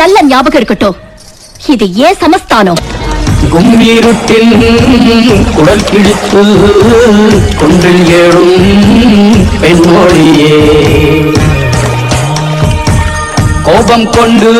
நல்ல ஞாபகம் இருக்கட்டும். இது ஏன் சமஸ்தானம்? கும்பீருட்டில் குடல் கிழித்து குன்றில் ஏழும் பெண்மொழியே. கோபம் கொண்டு